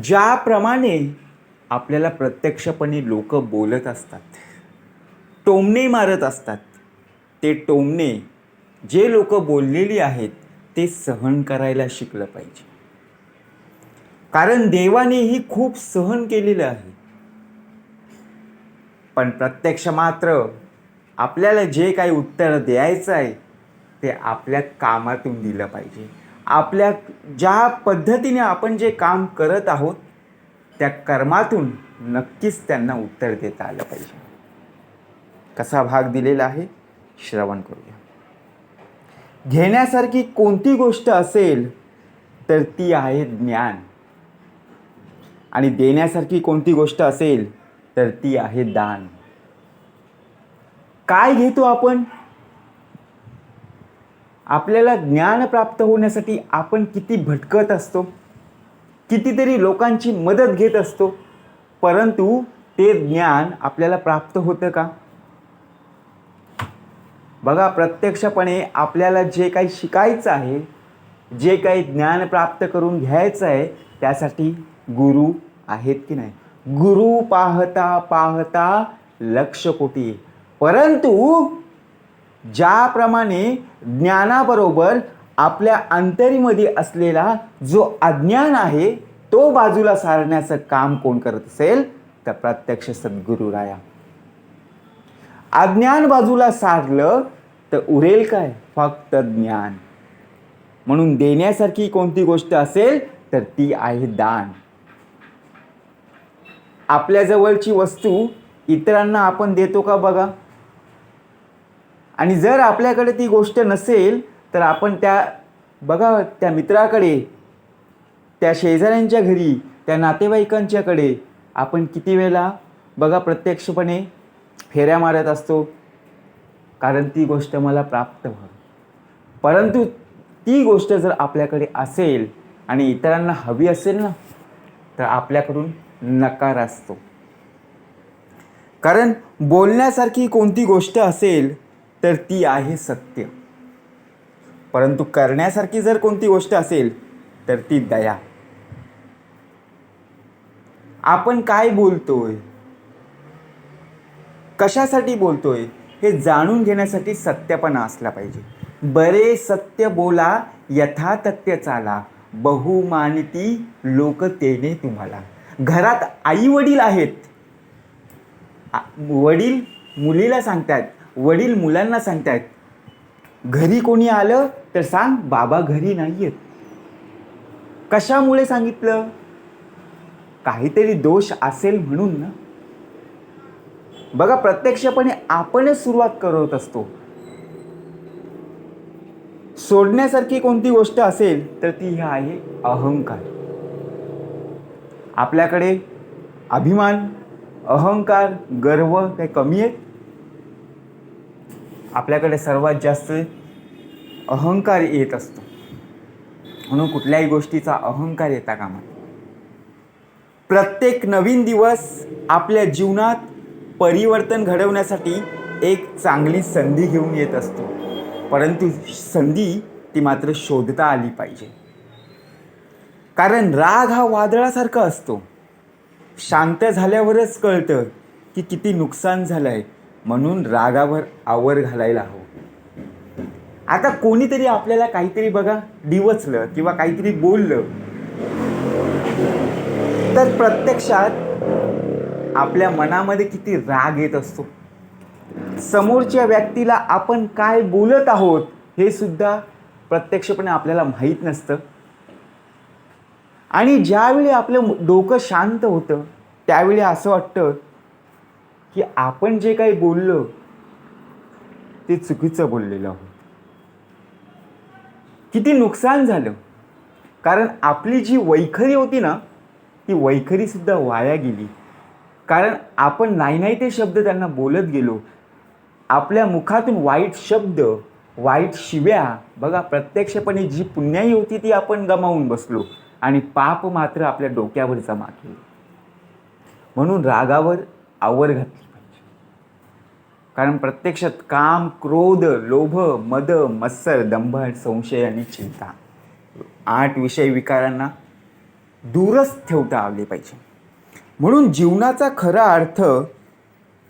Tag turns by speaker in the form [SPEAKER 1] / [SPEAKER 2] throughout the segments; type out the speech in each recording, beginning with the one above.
[SPEAKER 1] ज्याप्रमाणे आपल्याला प्रत्यक्षपणे लोक बोलत असतात टोमणे मारत असतात ते टोमणे जे लोक बोललेली आहेत ते सहन करायला शिकलं पाहिजे. कारण देवानेही खूप सहन केलेलं आहे. पण प्रत्यक्ष मात्र आपल्याला जे काही उत्तर द्यायचं आहे ते आपल्या कामातून दिलं पाहिजे. आपल्या ज्या पद्धतीने आपण जे काम करत आहोत त्या कर्मातून नक्कीच त्यांना उत्तर देता आलं पाहिजे. कसा भाग दिलेला आहे श्रवण करूया. घेण्यासारखी कोणती गोष्ट असेल तर ती आहे ज्ञान. आणि देण्यासारखी कोणती गोष्ट असेल तर ती आहे दान. काय घेतो आपण? आपल्याला ज्ञान प्राप्त होण्यासाठी आपण किती भटकत असतो कितीतरी लोकांची मदत घेत असतो परंतु ते ज्ञान आपल्याला प्राप्त होतं का? बघा प्रत्यक्षपणे आपल्याला जे काही शिकायचं आहे जे काही ज्ञान प्राप्त करून घ्यायचं आहे त्यासाठी गुरु आहेत की नाही? गुरु पाहता पाहता लक्ष कोटी. परंतु ज्याप्रमाणे ज्ञानाबरोबर आपल्या अंतरीमध्ये असलेला जो अज्ञान आहे तो बाजूला सारण्याचं काम कोण करत असेल? तर प्रत्यक्ष सद्गुरू राया. अज्ञान बाजूला सारलं तर उरेल काय? फक्त ज्ञान. म्हणून देण्यासारखी कोणती गोष्ट असेल तर ती आहे दान. आपल्या जवळची वस्तू इतरांना आपण देतो का बघा? आणि जर आपल्याकडे ती गोष्ट नसेल तर आपण त्या बघा त्या मित्राकडे त्या शेजाऱ्यांच्या घरी त्या नातेवाईकांच्याकडे आपण किती वेळा बघा प्रत्यक्षपणे फेऱ्या मारत असतो. कारण ती गोष्ट मला प्राप्त व्हावी. परंतु ती गोष्ट जर आपल्याकडे असेल आणि इतरांना हवी असेल ना तर आपल्याकडून नकार असतो. कारण बोलण्यासारखी कोणती गोष्ट असेल तर ती आहे सत्य. परंतु करण्यासारखी जर कोणती गोष्ट असेल तर ती दया. आपण काय बोलतोय? कशासाठी बोलतोय? हे जाणून घेण्यासाठी सत्यपणा असला पाहिजे. बरे सत्य बोला यथातथ्य चाला. बहुमानती लोक तेने तुम्हाला. घरात आई वडील आहेत वडील मुलीला सांगतात वडील मुलांना सांगतायत घरी कोणी आलं तर सांग बाबा घरी नाही आहेत कशामुळे सांगितलं? काहीतरी दोष असेल म्हणून ना? बघा प्रत्यक्षपणे आपणच सुरुवात करत असतो. सोडण्यासारखी कोणती गोष्ट असेल तर ती ही आहे अहंकार. आपल्याकडे अभिमान अहंकार गर्व काही कमी आहेत. आपल्याकडे सर्वात जास्त अहंकार येत असतो. म्हणून कुठल्याही गोष्टीचा अहंकार येता कामा प्रत्येक नवीन दिवस आपल्या जीवनात परिवर्तन घडवण्यासाठी एक चांगली संधी घेऊन येत असतो. परंतु संधी ती मात्र शोधता आली पाहिजे. कारण राग हा वादळासारखा असतो. शांत झाल्यावरच कळतं की किती नुकसान झालं आहे म्हणून रागावर आवर घालायला हवं. आता कोणीतरी आपल्याला काहीतरी बघा डिवचलं किंवा काहीतरी बोललं तर प्रत्यक्षात आपल्या मनामध्ये किती राग येत असतो. समोरच्या व्यक्तीला आपण काय बोलत आहोत हे सुद्धा प्रत्यक्षपणे आपल्याला माहीत नसतं. आणि ज्यावेळी आपलं डोकं शांत होतं त्यावेळी असं वाटतं की आपण जे काही बोललो ते चुकीचं बोललेलं आहोत किती नुकसान झालं. कारण आपली जी वैखरी होती ना ती वैखरीसुद्धा वाया गेली. कारण आपण नाही नाही ते शब्द त्यांना बोलत गेलो. आपल्या मुखातून वाईट शब्द वाईट शिव्या बघा प्रत्यक्षपणे जी पुण्याई होती ती आपण गमावून बसलो. आणि पाप मात्र आपल्या डोक्यावर जमा केली म्हणून रागावर आवर घातली पाहिजे. कारण प्रत्यक्षात काम क्रोध लोभ मद मत्सर दंभ संशय आणि चिंता आठ विषय विकारांना दूरच ठेवता आले पाहिजे. म्हणून जीवनाचा खरा अर्थ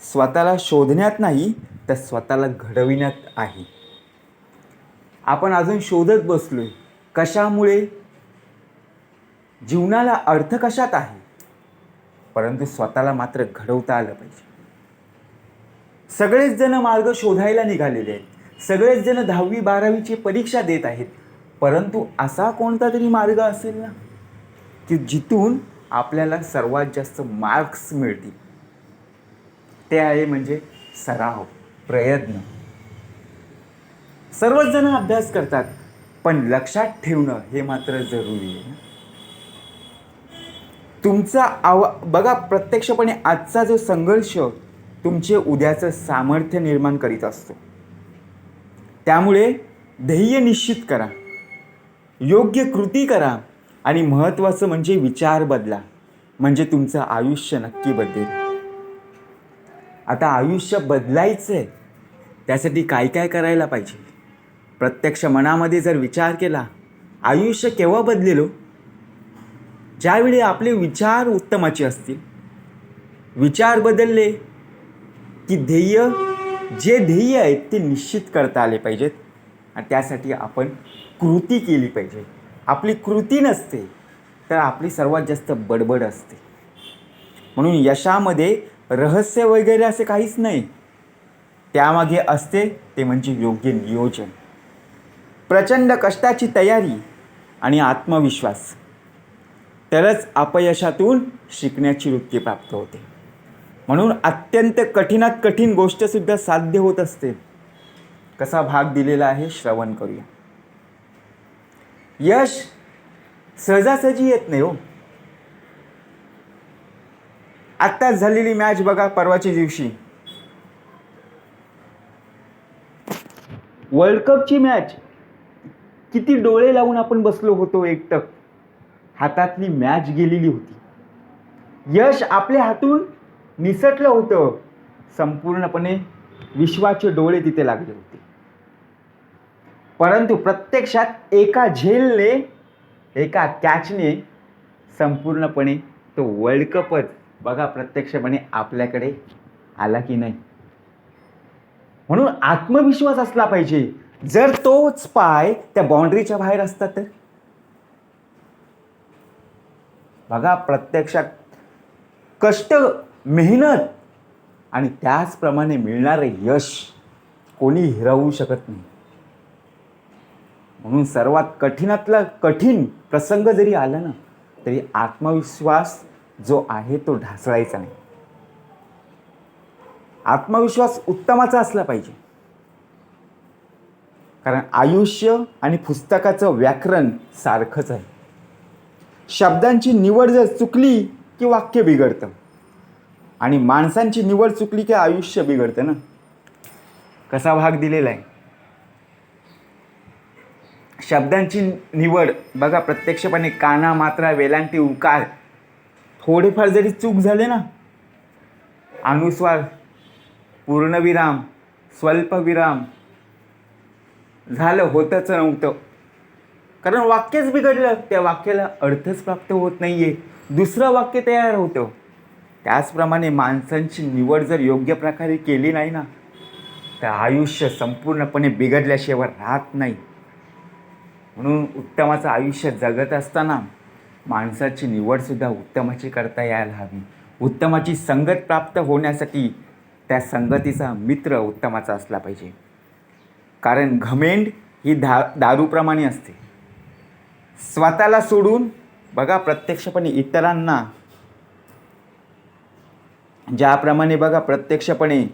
[SPEAKER 1] स्वतःला शोधण्यात नाही तर स्वतःला घडविण्यात आहे. आपण अजून शोधत बसलोय कशामुळे? जीवनाला अर्थ कशात आहे? परंतु स्वतःला मात्र घडवता आलं पाहिजे. सगळेच जण मार्ग शोधायला निघालेले आहेत. सगळेच जण दहावी बारावीची परीक्षा देत आहेत. परंतु असा कोणता तरी मार्ग असेल ना की जिथून आपल्याला सर्वात जास्त मार्क्स मिळतील. ते आहे म्हणजे सराव प्रयत्न. सर्वच जण अभ्यास करतात पण लक्षात ठेवणं हे मात्र जरुरी आहे तुमचा आवा बघा प्रत्यक्षपणे आजचा जो संघर्ष तुमचे उद्याचं सामर्थ्य निर्माण करीत असतो. त्यामुळे ध्येय निश्चित करा. योग्य कृती करा आणि महत्त्वाचं म्हणजे विचार बदला. म्हणजे तुमचं आयुष्य नक्की बदलेल. आता आयुष्य बदलायचं आहे त्यासाठी काय काय करायला पाहिजे? प्रत्यक्ष मनामध्ये जर विचार केला आयुष्य केव्हा बदलेलो हो? ज्यावेळी आपले विचार उत्तमाचे असतील विचार बदलले की ध्येय जे ध्येय आहेत ते निश्चित करता आले पाहिजेत. आणि त्यासाठी आपण कृती केली पाहिजे. आपली कृती नसते तर आपली सर्वात जास्त बडबड असते. म्हणून यशामध्ये रहस्य वगैरे असे काहीच नाही. त्यामागे असते ते म्हणजे योग्य नियोजन. प्रचंड कष्टाची तयारी आणि आत्मविश्वास. तरच अपयशातून शिकण्याची वृत्ती प्राप्त होते. म्हणून अत्यंत कठीणात कठीण गोष्टसुद्धा साध्य होत असते. कसा भाग दिलेला आहे श्रवण करूया. यश सहजासहजी येत नाही हो. आत्ताच झालेली मॅच बघा परवाच्या दिवशी. वर्ल्ड कपची मॅच किती डोळे लावून आपण बसलो होतो एकटक. हातातली मॅच गेलेली होती. यश आपल्या हातून निसटलं होतं. संपूर्णपणे विश्वाचे डोळे तिथे लागले होते. परंतु प्रत्यक्षात एका झेलने एका कॅचने संपूर्णपणे तो वर्ल्ड कपच बघा प्रत्यक्षपणे आपल्याकडे आला की नाही. म्हणून आत्मविश्वास असला पाहिजे. जर तोच पाय त्या बाउंड्रीच्या बाहेर असता तर? बघा प्रत्यक्षात कष्ट मेहनत आणि त्याचप्रमाणे मिळणारं यश कोणी हिरावू शकत नाही. म्हणून सर्वात कठीणातला कठीण प्रसंग जरी आला ना तरी आत्मविश्वास जो आहे तो ढासळायचा नाही. आत्मविश्वास उत्तमाचा असला पाहिजे. कारण आयुष्य आणि पुस्तकाचं व्याकरण सारखंच आहे. शब्दांची निवड जर चुकली की वाक्य बिघडतं. आणि माणसांची निवड चुकली की आयुष्य बिघडतं ना? कसा भाग दिलेला आहे? शब्दांची निवड बघा प्रत्यक्षपणे काना मात्रा वेलांटी उकार थोडेफार जरी चूक झाले ना? अनुस्वार पूर्णविराम स्वल्पविराम झालं होतंच नव्हतं. कारण वाक्यच बिघडलं. त्या वाक्याला अर्थच प्राप्त होत नाही आहे दुसरं वाक्य तयार होतं. त्याचप्रमाणे माणसांची निवड जर योग्य प्रकारे केली नाही ना तर आयुष्य संपूर्णपणे बिघडल्याशिवाय राहत नाही. म्हणून उत्तमाचं आयुष्य जगत असताना माणसाची निवडसुद्धा उत्तमाची करता यायला हवी. उत्तमाची संगत प्राप्त होण्यासाठी त्या संगतीचा मित्र उत्तमाचा असला पाहिजे. कारण घमेंड ही धा दारूप्रमाणे असते. स्वतःला सोडून बघा प्रत्यक्षपणे इतरांना. ज्याप्रमाणे बघा प्रत्यक्षपणे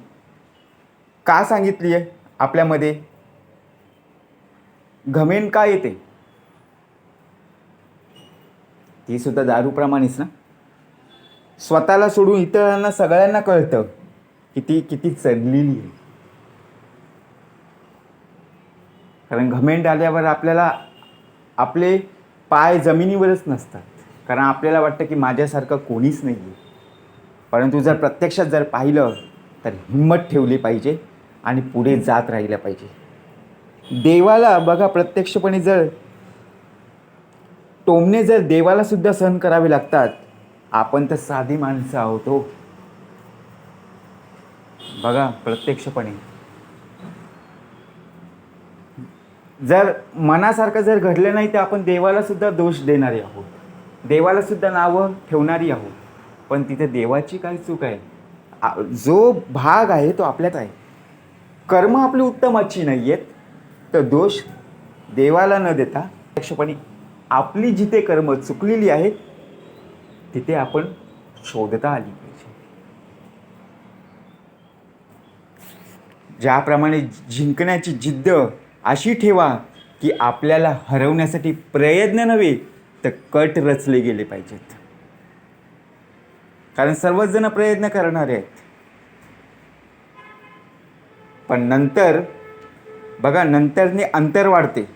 [SPEAKER 1] का सांगितली आहे आपल्यामध्ये? घमेन का येते? ती सुद्धा दारूप्रमाणेच ना? स्वतःला सोडून इतरांना सगळ्यांना कळतं की ती किती चढलेली आहे. कारण घमेंट आल्यावर आपल्याला आपले पाय जमिनीवरच नसतात. कारण आपल्याला वाटतं की माझ्यासारखं कोणीच नाही आहे परंतु जर प्रत्यक्षात जर पाहिलं तर हिंमत ठेवली पाहिजे आणि पुढे जात राहिलं पाहिजे. देवाला बघा प्रत्यक्षपणे जर टोमणे जर देवाला सुद्धा सहन करावे लागतात आपण तर साधी माणसं आहोत हो. बघा प्रत्यक्षपणे. जर मनासारखं जर घडलं नाही तर आपण देवालासुद्धा दोष देणारे आहोत. देवालासुद्धा नावं ठेवणारी आहोत. पण तिथे देवाची काय चूक आहे? जो भाग आहे तो आपल्यात आहे. कर्म आपली उत्तमाची नाही आहेत तर दोष देवाला न देता प्रत्यक्षपणे आपली जिथे कर्म चुकलेली आहेत तिथे आपण शोधता आली पाहिजे. ज्याप्रमाणे जिंकण्याची जिद्द अशी ठेवा की आपल्याला हरवण्यासाठी प्रयत्न नव्हे तर कट रचले गेले पाहिजेत. कारण सर्वच जण प्रयत्न करणारे आहेत. पण नंतर बघा नंतरने अंतर वाढते.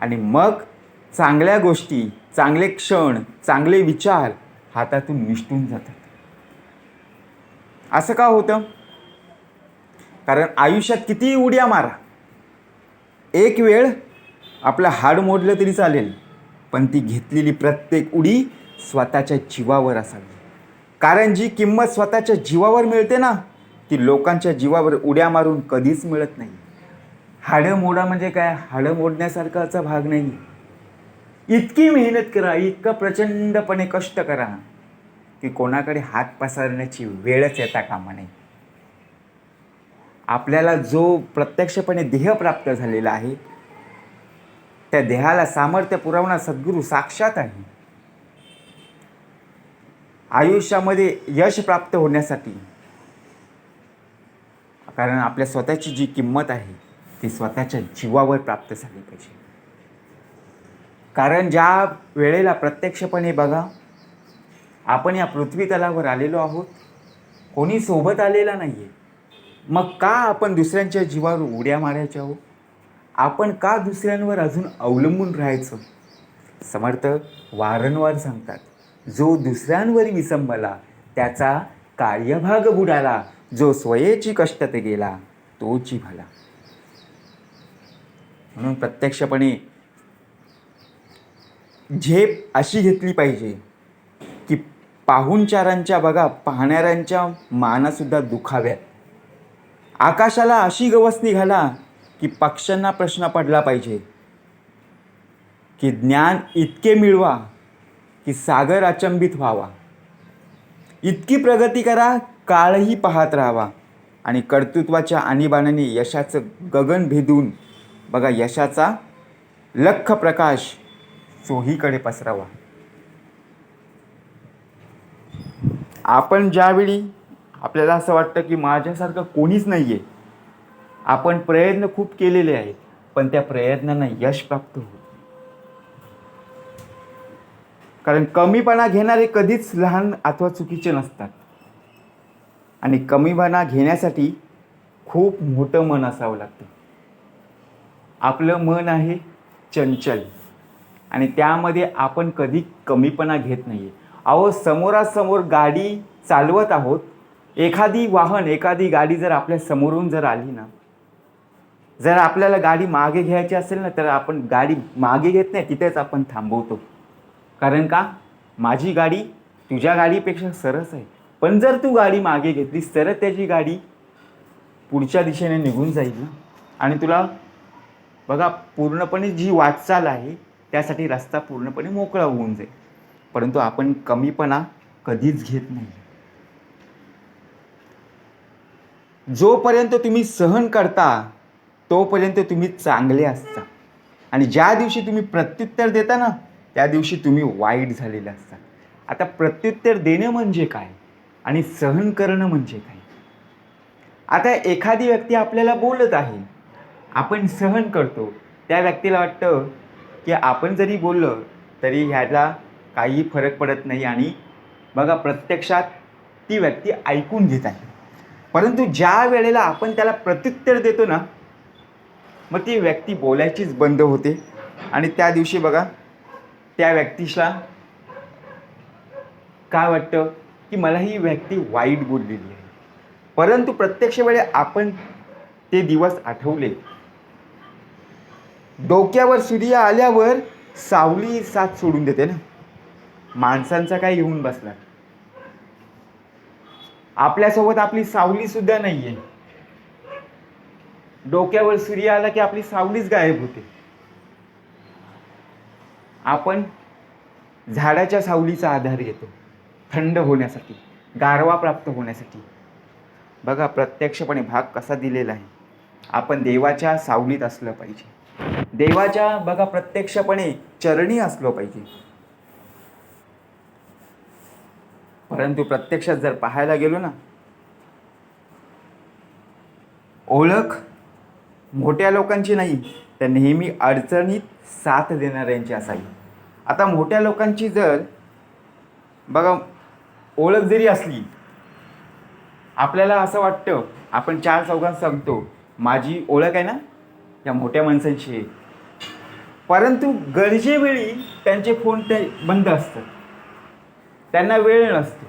[SPEAKER 1] आणि मग चांगल्या गोष्टी चांगले क्षण चांगले विचार हातातून निष्ठून जातात. असं का होतं? कारण आयुष्यात कितीही उड्या मारा एक वेळ आपलं हाड मोडलं तरी चालेल पण ती घेतलेली प्रत्येक उडी स्वतःच्या जीवावर असावी. कारण जी किंमत स्वतःच्या जीवावर मिळते ना ती लोकांच्या जीवावर उड्या मारून कधीच मिळत नाही. हाडं मोडा म्हणजे काय? हाडं मोडण्यासारखाचा भाग नाही. इतकी मेहनत करा इतकं प्रचंडपणे कष्ट करा की कोणाकडे हात पसरण्याची वेळच येता कामा नये. आपल्याला जो प्रत्यक्षपणे देह प्राप्त झालेला आहे त्या देहाला सामर्थ्य पुरवणा सद्गुरू साक्षात आहे. आयुष्यामध्ये यश प्राप्त होण्यासाठी कारण आपल्या स्वतःची जी किंमत आहे ती स्वतःच्या जीवावर प्राप्त झाली पाहिजे. कारण ज्या वेळेला प्रत्यक्षपणे बघा आपण या पृथ्वी तलावर आलेलो आहोत कोणी सोबत आलेला नाही आहे मग का आपण दुसऱ्यांच्या जीवावर उड्या मारायच्या हो? आपण का दुसऱ्यांवर अजून अवलंबून राहायचं? समर्थ वारंवार सांगतात जो दुसऱ्यांवर विसंबला त्याचा कार्यभाग बुडाला जो स्वयेची कष्टत गेला तोची भला. म्हणून प्रत्यक्षपणे झेप अशी घेतली पाहिजे की पाहुणचारांच्या बघा पाहणाऱ्यांच्या मानासुद्धा दुखाव्यात. आकाशाला अशी गवसणी घाला की पक्ष्यांना प्रश्न पडला पाहिजे. की ज्ञान इतके मिळवा की सागर अचंबित व्हावा. इतकी प्रगती करा काळही पाहत राहावा. आणि कर्तृत्वाच्या आणीबाणाने यशाचं गगन भेदून बघा यशाचा लख प्रकाश चोहीकडे पसरावा. आपण ज्यावेळी आपल्याला असं वाटतं की माझ्यासारखं कोणीच नाही आहे आपण प्रयत्न खूप केलेले आहेत पण त्या प्रयत्नांना यश प्राप्त होत कारण कमीपणा घेणारे कधीच लहान अथवा चुकीचे नसतात. आणि कमीपणा घेण्यासाठी खूप मोठं मन असावं लागतं. आपलं मन आहे चंचल. आणि त्यामध्ये आपण कधी कमीपणा घेत नाही आहे अहो समोरासमोर गाडी चालवत आहोत एखादी वाहन एखादी गाडी जर आपल्या समोरून जर आली ना जर आपल्याला गाडी मागे घ्यायची असेल ना तर आपण गाडी मागे घेत नाही तिथेच आपण थांबवतो. कारण का? माझी गाडी तुझ्या गाडीपेक्षा सरस आहे. पण जर तू गाडी मागे घेतलीस तर त्याची गाडी पुढच्या दिशेने निघून जाईल ना. आणि तुला बघा पूर्णपणे जी वाटचाल आहे त्यासाठी रस्ता पूर्णपणे मोकळा होऊन जाईल. परंतु आपण कमीपणा कधीच घेत नाही. जोपर्यंत तुम्ही सहन करता तोपर्यंत तुम्ही चांगले असता. आणि ज्या दिवशी तुम्ही प्रत्युत्तर देता ना त्या दिवशी तुम्ही वाईट झालेले असता. आता प्रत्युत्तर देणं म्हणजे काय? आणि सहन करणं म्हणजे काय? आता एखादी व्यक्ती आपल्याला बोलत आहे आपण सहन करतो. त्या व्यक्तीला वाटतं की आपण जरी बोललं तरी ह्याला काही फरक पडत नाही. आणि बघा प्रत्यक्षात ती व्यक्ती ऐकून घेत आहे. परंतु ज्या वेळेला आपण त्याला प्रत्युत्तर देतो ना मग ती व्यक्ती बोलायचीच बंद होते. आणि त्या दिवशी बघा त्या व्यक्तीला काय वाटतं? की मला ही व्यक्ती वाईट बोललेली आहे. परंतु प्रत्यक्ष वेळे आपण ते दिवस आठवले. डोक्यावर सूर्य आल्यावर सावली साथ सोडून देते ना. माणसांचा काय येऊन बसला. आपल्यासोबत आपली सावली सुद्धा आहे डोक्यावर सूर्य आला की आपली सावलीच गायब होते. आपण झाडाच्या सावलीचा आधार घेतो थंड होण्यासाठी गारवा प्राप्त होण्यासाठी. बघा प्रत्यक्षपणे भाग कसा दिलेला आहे. आपण देवाच्या सावलीत असलं पाहिजे. देवाच्या बघा प्रत्यक्षपणे चरणी असलो पाहिजे. परंतु प्रत्यक्षात जर पाहायला गेलो ना ओळख मोठ्या लोकांची नाही तर नेहमी अडचणीत साथ देणाऱ्यांची असावी. आता मोठ्या लोकांची जर बघा ओळख जरी असली आपल्याला असं वाटतं आपण चार चौघांत सांगतो माझी ओळख आहे ना या मोठ्या माणसांची परंतु गरजेवेळी त्यांचे फोन ते बंद असतात. त्यांना वेळ नसतो.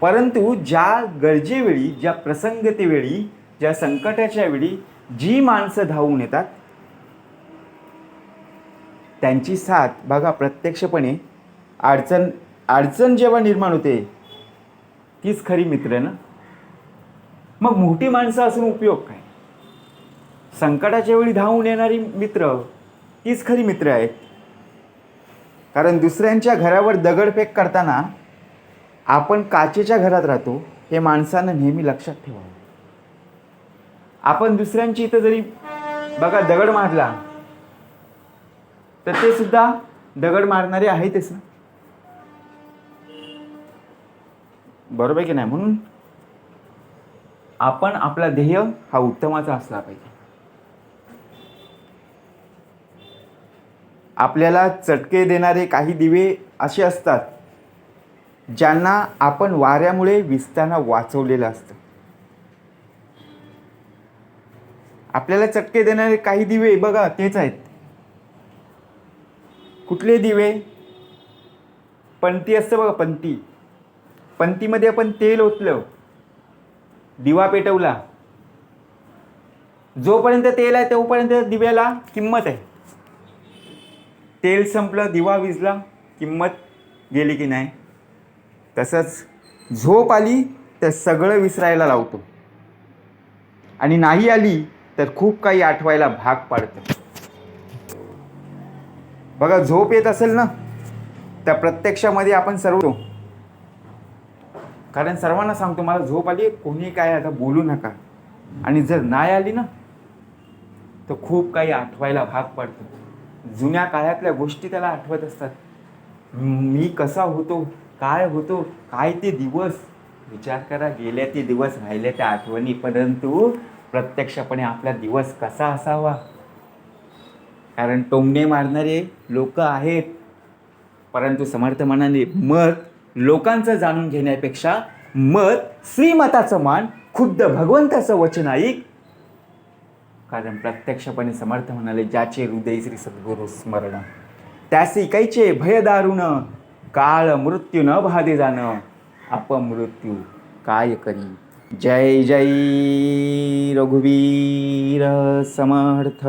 [SPEAKER 1] परंतु ज्या गरजेवेळी ज्या प्रसंगतेवेळी ज्या संकटाच्या वेळी जी माणसं धावून येतात त्यांची साथ बघा प्रत्यक्षपणे अडचण अडचण जेव्हा निर्माण होते तीच खरी मित्र ना? मग मोठी माणसं असून उपयोग काय? संकटाच्या वेळी धावून येणारी मित्र तीच खरी मित्र आहेत. कारण दुसऱ्यांच्या घरावर दगडफेक करताना आपण काचेच्या घरात राहतो हे माणसानं नेहमी लक्षात ठेवावं. आपण दुसऱ्यांची इथं जरी बघा दगड मारला तर ते सुद्धा दगड मारणारे आहेतच ना. बरोबर आहे की नाही? म्हणून आपण आपला ध्येय हा उत्तमाचा असला पाहिजे. आपल्याला चटके देणारे काही दिवे असे असतात ज्यांना आपण वाऱ्यामुळे विसताना वाचवलेलं असतं. आपल्याला चटके देणारे काही दिवे बघा तेच आहेत. कुठले दिवे? पंती असतं बघा पंती पंतीमध्ये आपण तेल ओतलं दिवा पेटवला. जोपर्यंत तेल आहे तोपर्यंत दिव्याला किंमत आहे. तेल संपलं दिवा विजला किंमत गेली की नाही? तसंच झोप आली तर सगळं विसरायला लावतो. आणि नाही आली तर खूप काही आठवायला भाग पाडतं. बघा झोप येत असेल ना त्या प्रत्यक्षामध्ये आपण सर्व कारण सर्वांना सांगतो मला झोप आली कोणी काय आता बोलू नका. आणि जर नाही आली ना तर खूप काही आठवायला भाग पडतो. जुन्या काळातल्या गोष्टी त्याला आठवत असतात. मी कसा होतो काय होतो काय ते दिवस? विचार करा गेल्या ते दिवस राहिले त्या आठवणी परंतु प्रत्यक्षपणे आपला दिवस कसा असावा? कारण टोमणे मारणारे लोक आहेत परंतु समर्थ मनाने मत लोकांचं जाणून घेण्यापेक्षा मत श्रीमताचं मान खुद्द भगवंताचं वचन ऐक कारण प्रत्यक्षपणे समर्थ म्हणाले ज्याचे हृदय श्री सद्गुरु स्मरण. त्यासी कैचे भय दारुण काळ मृत्यू न भादे जाणं अपमृत्यू काय करी? जय जय रघुवीर समर्थ.